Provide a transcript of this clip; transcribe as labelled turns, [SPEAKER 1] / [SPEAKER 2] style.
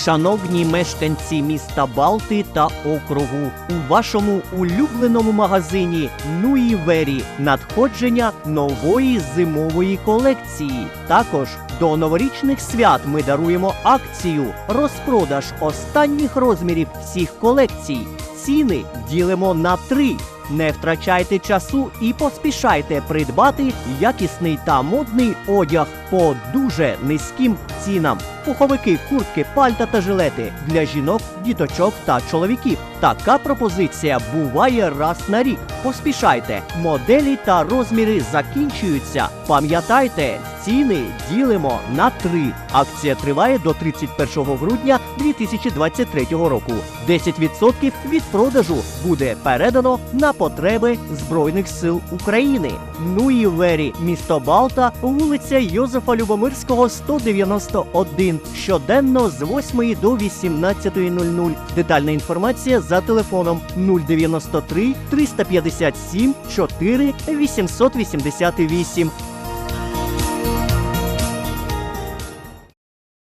[SPEAKER 1] Шановні мешканці міста Балти та округу, у вашому улюбленому магазині Нуї Вері надходження нової зимової колекції. Також до новорічних свят ми даруємо акцію розпродаж останніх розмірів всіх колекцій. Ціни ділимо на три. Не втрачайте часу і поспішайте придбати якісний та модний одяг по дуже низьким цінам. Пуховики, куртки, пальта та жилети для жінок, діточок та чоловіків. Така пропозиція буває раз на рік. Поспішайте, моделі та розміри закінчуються. Пам'ятайте, ціни ділимо на три. Акція триває до 31 грудня 2023 року. 10% від продажу буде передано на потреби Збройних сил України. Ну і Вері, місто Балта, вулиця Йозефа Любомирського, 191. Щоденно з 8 до 18.00. Детальна інформація за телефоном 093 357 4 888